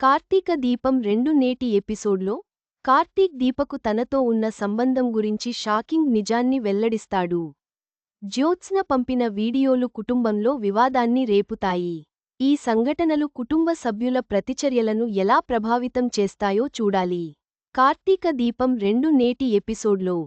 కార్తీక దీపం రెండు నేటి ఎపిసోడ్లో కార్తీక్ దీపకు తనతో ఉన్న సంబంధం గురించి షాకింగ్ నిజాన్ని వెల్లడిస్తాడు. జ్యోత్స్న పంపిన వీడియోలు కుటుంబంలో వివాదాన్ని రేపుతాయి. ఈ సంఘటనలు కుటుంబ సభ్యుల ప్రతిచర్యలను ఎలా ప్రభావితం చేస్తాయో చూడాలి. కార్తీక దీపం రెండు నేటి ఎపిసోడ్లో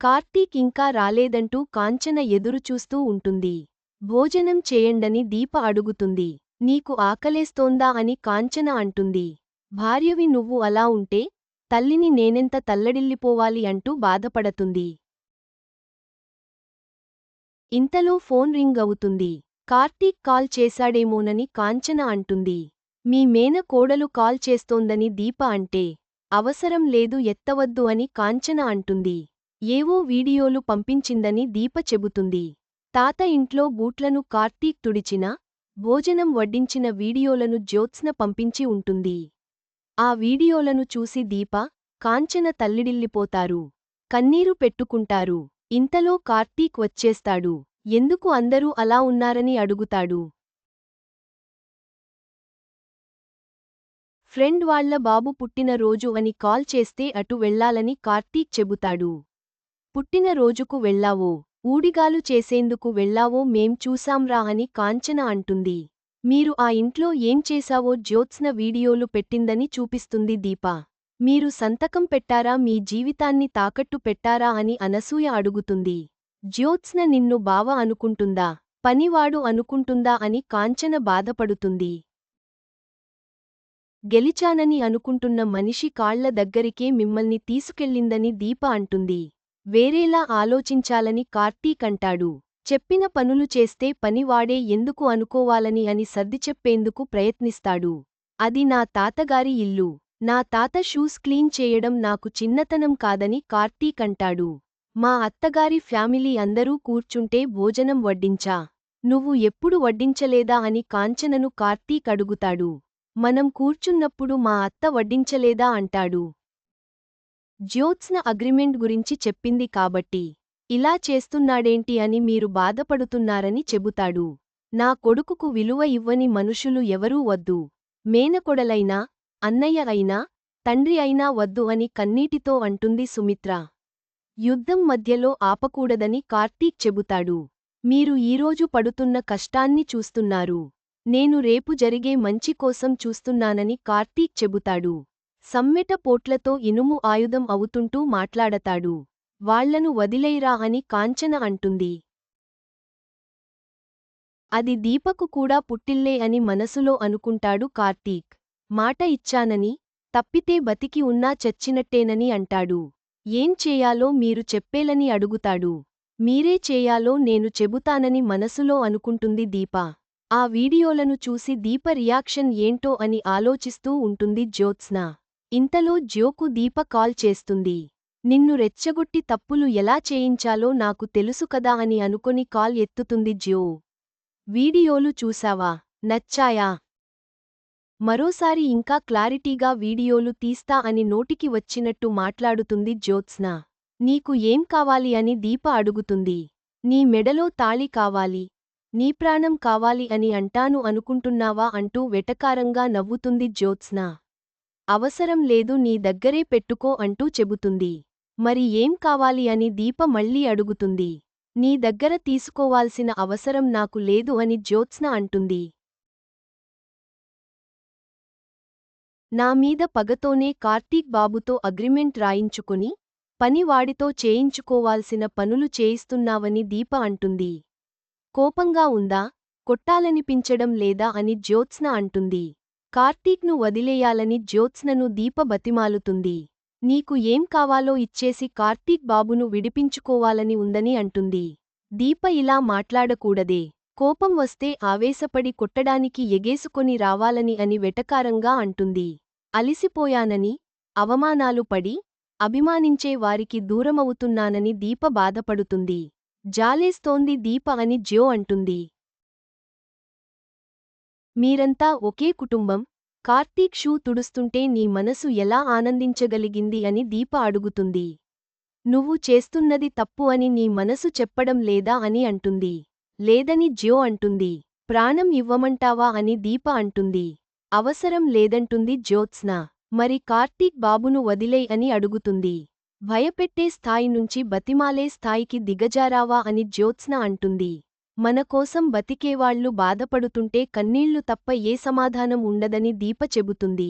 కార్తీక్ ఇంకా రాలేదంటూ కాంచన ఎదురుచూస్తూ ఉంటుంది. భోజనం చేయండని దీప అడుగుతుంది. నీకు ఆకలేస్తోందా అని కాంచన అంటుంది. భార్యవి నువ్వు అలా ఉంటే తల్లిని నేనెంత తల్లడిల్లిపోవాలి అంటూ బాధపడుతుంది. ఇంతలో ఫోన్ రింగ్ అవుతుంది. కార్తీక్ కాల్ చేశాడేమోనని కాంచన అంటుంది. మీ మేన కోడలు కాల్ చేస్తోందని దీప అంటే అవసరం లేదు ఎత్తవద్దు అని కాంచన అంటుంది. ఏవో వీడియోలు పంపించిందని దీప చెబుతుంది. తాత ఇంట్లో బూట్లను కార్తీక్ తుడిచినా భోజనం వడ్డించిన వీడియోలను జ్యోత్స్న పంపించి ఉంటుంది. ఆ వీడియోలను చూసి దీప కాంచన తల్లిడిల్లిపోతారు. కన్నీరు పెట్టుకుంటారు. ఇంతలో కార్తీక్ వచ్చేస్తాడు. ఎందుకు అందరూ అలా ఉన్నారని అడుగుతాడు. ఫ్రెండ్ వాళ్ళ బాబు పుట్టినరోజు అని కాల్ చేస్తే అటు వెళ్ళాలని కార్తీక్ చెబుతాడు. పుట్టినరోజుకు వెళ్ళావో ఊడిగాలు చేసేందుకు వెళ్ళావో మేం చూసాంరా అని కాంచన అంటుంది. మీరు ఆ ఇంట్లో ఏం చేశావో జ్యోత్స్న వీడియోలు పెట్టిందని చూపిస్తుంది దీప. మీరు సంతకం పెట్టారా? మీ జీవితాన్ని తాకట్టు పెట్టారా? అని అనసూయ అడుగుతుంది. జ్యోత్స్న నిన్ను బావ అనుకుంటుందా? పనివాడు అనుకుంటుందా? అని కాంచన బాధపడుతుంది. గెలిచానని అనుకుంటున్న మనిషి కాళ్ళ దగ్గరికే మిమ్మల్ని తీసుకెళ్ళిందని దీప అంటుంది. వేరేలా ఆలోచించాలని కార్తీక్ అంటాడు చెప్పిన పనులు చేస్తే పనివాడే ఎందుకు అనుకోవాలని అని సర్దిచెప్పేందుకు ప్రయత్నిస్తాడు. అది నా తాతగారి ఇల్లు. నా తాత షూస్ క్లీన్ చేయడం నాకు చిన్నతనం కాదని కార్తీక్ అంటాడు మా అత్తగారి ఫ్యామిలీ అందరూ కూర్చుంటే భోజనం వడ్డించా. నువ్వు ఎప్పుడు వడ్డించలేదా అని కాంచనను కార్తీక్ అడుగుతాడు మనం కూర్చున్నప్పుడు మా అత్త వడ్డించలేదా అంటాడు. జ్యోత్స్న అగ్రిమెంట్ గురించి చెప్పింది కాబట్టి ఇలా చేస్తున్నాడేంటి అని మీరు బాధపడుతున్నారని చెబుతాడు. నా కొడుకుకు విలువ ఇవ్వని మనుషులు ఎవరూ వద్దు. మేనకొడలైనా అన్నయ్య అయినా తండ్రి అయినా వద్దు అని కన్నీటితో అంటుంది సుమిత్ర. యుద్ధం మధ్యలో ఆపకూడదని కార్తీక్ చెబుతాడు. మీరు ఈరోజు పడుతున్న కష్టాన్ని చూస్తున్నారు. నేను రేపు జరిగే మంచి కోసం చూస్తున్నానని కార్తీక్ చెబుతాడు. సమ్మెట పోట్లతో ఇనుము ఆయుధం అవుతుంటూ మాట్లాడతాడు. వాళ్ళను వదిలేయరా అని కాంచన అంటుంది. అది దీపకు కూడా పుట్టిల్లే అని మనసులో అనుకుంటాడు కార్తీక్. మాట ఇచ్చానని తప్పితే బతికి ఉన్నా చచ్చినట్టేనని అంటాడు. ఏం చేయాలో మీరు చెప్పేలని అడుగుతాడు. మీరే చేయాలో నేను చెబుతానని మనసులో అనుకుంటుంది దీప. ఆ వీడియోలను చూసి దీప రియాక్షన్ ఏంటో అని ఆలోచిస్తూ ఉంటుంది జ్యోత్స్న. ఇంతలో జ్యోకు దీప కాల్ చేస్తుంది. నిన్ను రెచ్చగొట్టి తప్పులు ఎలా చేయించాలో నాకు తెలుసు కదా అని అనుకొని కాల్ ఎత్తుతుంది జ్యో. వీడియోలు చూశావా? నచ్చాయా? మరోసారి ఇంకా క్లారిటీగా వీడియోలు తీస్తా అని నోటికి వచ్చినట్టు మాట్లాడుతుంది జ్యోత్స్న. నీకు ఏం కావాలి అని దీప అడుగుతుంది. నీ మెడలో తాళి కావాలి. నీ ప్రాణం కావాలి అని అంటాను అనుకుంటున్నావా అంటూ వెటకారంగా నవ్వుతుంది జ్యోత్స్న. అవసరం లేదు నీ దగ్గరే పెట్టుకో అంటూ చెబుతుంది. మరి ఏం కావాలి అని దీప మళ్ళీ అడుగుతుంది. నీ దగ్గర తీసుకోవాల్సిన అవసరం నాకు లేదు అని జ్యోత్స్న అంటుంది. నా మీద పగతోనే కార్తీక్ బాబుతో అగ్రిమెంట్ రాయించుకుని పనివాడితో చేయించుకోవాల్సిన పనులు చేయిస్తున్నావని దీప అంటుంది. కోపంగా ఉందా? కొట్టాలనిపించడం లేదా అని జ్యోత్స్న అంటుంది. కార్తీక్ను వదిలేయాలని జ్యోత్స్నను దీప బతిమాలుతుంది. నీకు ఏం కావాలో ఇచ్చేసి కార్తీక్ బాబును విడిపించుకోవాలని ఉందని అంటుంది. దీప ఇలా మాట్లాడకూడదే. కోపం వస్తే ఆవేశపడి కొట్టడానికి ఎగేసుకొని రావాలని అని వెటకారంగా అంటుంది. అలిసిపోయానని అవమానాలు పడి అభిమానించే వారికి దూరమవుతున్నానని దీప బాధపడుతుంది. జాలేస్తోంది దీప అని జ్యో అంటుంది. మీరంతా ఒకే కుటుంబం. కార్తీక్ షూ తుడుస్తుంటే నీ మనసు ఎలా ఆనందించగలిగింది అని దీప అడుగుతుంది. నువ్వు చేస్తున్నది తప్పు అని నీ మనసు చెప్పడం లేదా అని అంటుంది. లేదని జ్యో అంటుంది. ప్రాణం ఇవ్వమంటావా అని దీప అంటుంది. అవసరం లేదంటుంది జ్యోత్స్న. మరి కార్తీక్ బాబును వదిలే అని అడుగుతుంది. భయపెట్టే స్థాయి నుంచి బతిమాలే స్థాయికి దిగజారావా అని జ్యోత్స్న అంటుంది. మన కోసం బతికేవాళ్ళు బాధపడుతుంటే కన్నీళ్ళు తప్ప ఏ సమాధానం ఉండదని దీప చెబుతుంది.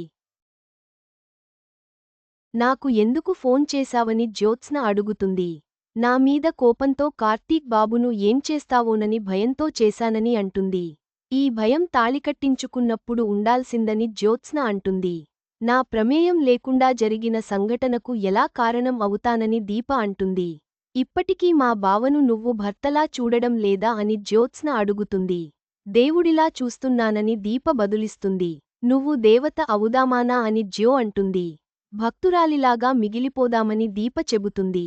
నాకు ఎందుకు ఫోన్ చేశావని జ్యోత్స్న అడుగుతుంది. నా మీద కోపంతో కార్తీక్ బాబును ఏం చేస్తావోనని భయంతో చేశానని అంటుంది. ఈ భయం తాళికట్టించుకున్నప్పుడు ఉండాల్సిందని జ్యోత్స్న అంటుంది. నా ప్రమేయం లేకుండా జరిగిన సంఘటనకు ఎలా కారణం అవుతానని దీప అంటుంది. ఇప్పటికీ మా బావను నువ్వు భర్తలా చూడడం లేదా అని జ్యోత్స్న అడుగుతుంది. దేవుడిలా చూస్తున్నానని దీప బదులిస్తుంది. నువ్వు దేవత అవుదామానా అని జ్యో అంటుంది. భక్తురాలిలాగా మిగిలిపోదామని దీప చెబుతుంది.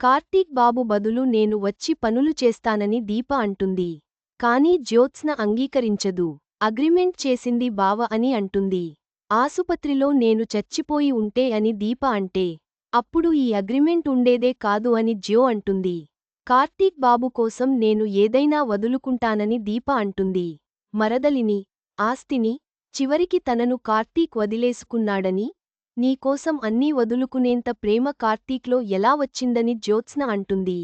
కార్తీక్ బాబు బదులు నేను వచ్చి పనులు చేస్తానని దీప అంటుంది. కానీ జ్యోత్స్న అంగీకరించదు. అగ్రిమెంట్ చేసింది బావ అని అంటుంది. ఆసుపత్రిలో నేను చచ్చిపోయి ఉంటే అని దీప అంటే అప్పుడు ఈ అగ్రిమెంట్ ఉండేదే కాదు అని జ్యో అంటుంది. కార్తీక్ బాబు కోసం నేను ఏదైనా వదులుకుంటానని దీప అంటుంది. మరదలిని ఆస్తిని చివరికి తనను కార్తీక్ వదిలేసుకున్నాడని నీకోసం అన్నీ వదులుకునేంత ప్రేమ కార్తీక్లో ఎలా వచ్చిందని జ్యోత్స్న అంటుంది.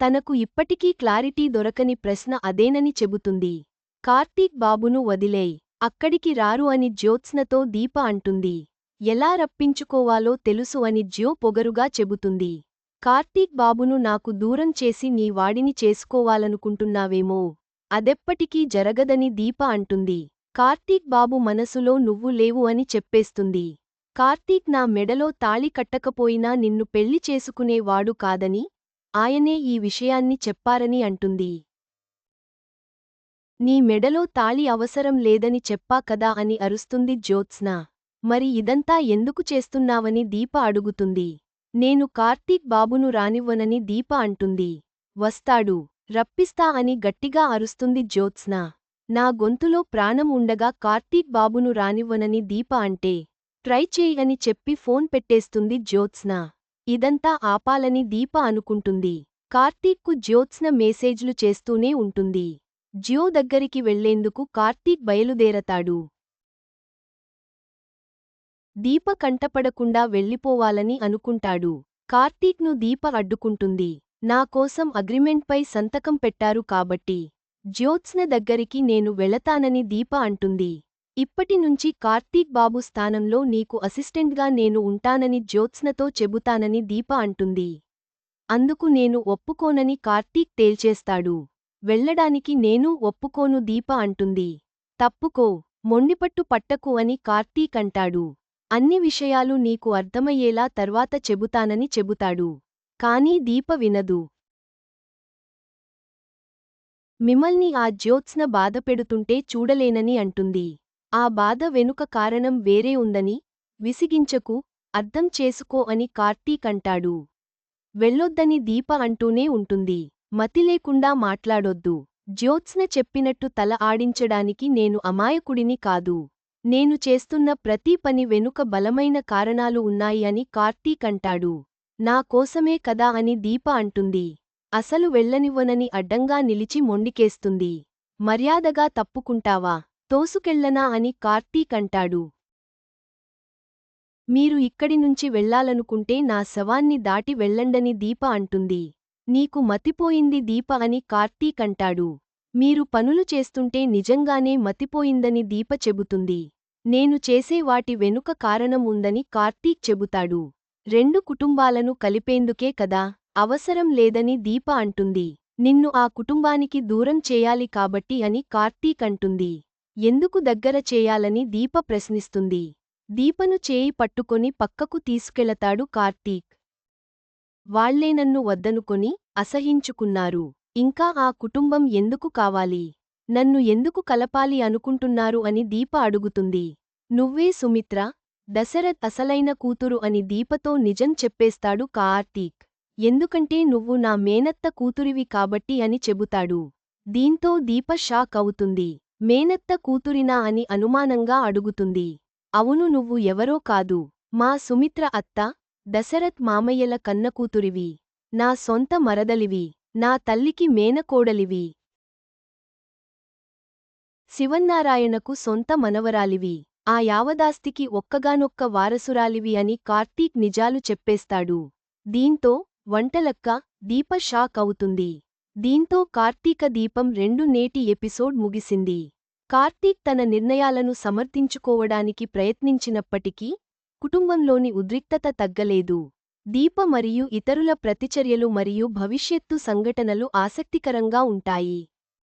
తనకు ఇప్పటికీ క్లారిటీ దొరకని ప్రశ్న అదేనని చెబుతుంది. కార్తీక్ బాబును వదిలేయ్. అక్కడికి రారు అని జ్యోత్స్నతో దీప అంటుంది. ఎలా రప్పించుకోవాలో తెలుసు అని జ్యో పొగరుగా చెబుతుంది. కార్తీక్ బాబును నాకు దూరం చేసి నీ వాడిని చేసుకోవాలనుకుంటున్నావేమో. అదెప్పటికీ జరగదని దీప అంటుంది. కార్తీక్ బాబు మనసులో నువ్వు లేవు అని చెప్పేస్తుంది. కార్తీక్ నా మెడలో తాళి కట్టకపోయినా నిన్ను పెళ్ళి చేసుకునేవాడు కాదని ఆయనే ఈ విషయాన్ని చెప్పారని అంటుంది. నీ మెడలో తాళి అవసరం లేదని చెప్పా కదా అని అరుస్తుంది జ్యోత్స్న. మరి ఇదంతా ఎందుకు చేస్తున్నావని దీప అడుగుతుంది. నేను కార్తీక్ బాబును రానివ్వనని దీప అంటుంది. వస్తాడు రప్పిస్తా అని గట్టిగా అరుస్తుంది జ్యోత్స్న. నా గొంతులో ప్రాణం ఉండగా కార్తీక్ బాబును రానివ్వనని దీప అంటే ట్రై చేయని చెప్పి ఫోన్ పెట్టేస్తుంది జ్యోత్స్న. ఇదంతా ఆపాలని దీప అనుకుంటుంది. కార్తీక్కు జ్యోత్స్న మేసేజ్లు చేస్తూనే ఉంటుంది. జ్యో దగ్గరికి వెళ్ళేందుకు కార్తీక్ బయలుదేరతాడు. దీప కంటపడకుండా వెళ్ళిపోవాలని అనుకుంటాడు. కార్తీక్ను దీప అడ్డుకుంటుంది. నా కోసం అగ్రిమెంట్పై సంతకం పెట్టారు కాబట్టి జ్యోత్స్న దగ్గరికి నేను వెళతానని దీప అంటుంది. ఇప్పటినుంచి కార్తీక్ బాబు స్థానంలో నీకు అసిస్టెంట్గా నేను ఉంటానని జ్యోత్స్నతో చెబుతానని దీప అంటుంది. అందుకు నేను ఒప్పుకోనని కార్తీక్ తేల్చేస్తాడు. వెళ్ళడానికి నేనూ ఒప్పుకోను దీప అంటుంది. తప్పుకో మొండిపట్టు పట్టకు అని కార్తీక్ అంటాడు అన్ని విషయాలు నీకు అర్థమయ్యేలా తర్వాత చెబుతానని చెబుతాడు. కానీ దీప వినదు. మిమల్ని ఆ జ్యోత్స్న బాధపెడుతుంటే చూడలేనని అంటుంది. ఆ బాధ వెనుక కారణం వేరే ఉందని విసిగించకు అర్థం చేసుకో అని కార్తీక్ అంటాడు వెళ్ళొద్దని దీప అంటూనే ఉంటుంది. మతిలేకుండా మాట్లాడొద్దు. జ్యోత్స్న చెప్పినట్టు తల ఆడించడానికి నేను అమాయకుడిని కాదు. నేను చేస్తున్న ప్రతి పని వెనుక బలమైన కారణాలు ఉన్నాయి అని కార్తీక్ అంటాడు. నా కోసమే కదా అని దీప అంటుంది. అసలు వెళ్ళనివ్వనని అడ్డంగా నిలిచి మొండికేస్తుంది. మర్యాదగా తప్పుకుంటావా? తోసుకెళ్ళనా అని కార్తీక్ అంటాడు. మీరు ఇక్కడి నుంచి వెళ్ళాలనుకుంటే నా శవాన్ని దాటి వెళ్ళండని దీప అంటుంది. నీకు మతిపోయింది దీప అని కార్తీక్ అంటాడు. మీరు పనులు చేస్తుంటే నిజంగానే మతిపోయిందని దీప చెబుతుంది. నేను చేసే వాటి వెనుక కారణం ఉందని కార్తీక్ చెబుతాడు. రెండు కుటుంబాలను కలిపేందుకే కదా అవసరం లేదని దీప అంటుంది. నిన్ను ఆ కుటుంబానికి దూరం చేయాలి కాబట్టి అని కార్తీక్ అంటుంది. ఎందుకు దగ్గర చేయాలని దీప ప్రశ్నిస్తుంది. దీపను చేయి పట్టుకొని పక్కకు తీసుకెళతాడు కార్తీక్. వాళ్ళే నన్ను వద్దనుకొని అసహించుకున్నారు. ఇంకా ఆ కుటుంబం ఎందుకు కావాలి? నన్ను ఎందుకు కలపాలి అనుకుంటున్నారు అని దీప అడుగుతుంది. నువ్వే సుమిత్ర దశరథ్ అసలైన కూతురు అని దీపతో నిజం చెప్పేస్తాడు కార్తీక్. ఎందుకంటే నువ్వు నా మేనత్త కూతురివి కాబట్టి అని చెబుతాడు. దీంతో దీప షాక్ అవుతుంది. మేనత్త కూతురినా అని అనుమానంగా అడుగుతుంది. అవును నువ్వు ఎవరో కాదు. మా సుమిత్ర అత్త దశరథ్ మామయ్యల కన్నకూతురివి. నా సొంత మరదలివి. నా తల్లికి మేనకోడలివి. శివన్నారాయణకు సొంత మనవరాలివి. ఆ యావదాస్తికి ఒక్కగానొక్క వారసురాలివి అని కార్తీక్ నిజాలు చెప్పేస్తాడు. దీంతో వంటలక్క దీప షాక్ అవుతుంది. దీంతో కార్తీక దీపం రెండు నేటి ఎపిసోడ్ ముగిసింది. కార్తీక్ తన నిర్ణయాలను సమర్థించుకోవడానికి ప్రయత్నించినప్పటికీ కుటుంబంలోని ఉద్రిక్తత తగ్గలేదు. దీప మరియు ఇతరుల ప్రతిచర్యలు మరియు భవిష్యత్తు సంఘటనలు ఆసక్తికరంగా ఉంటాయి.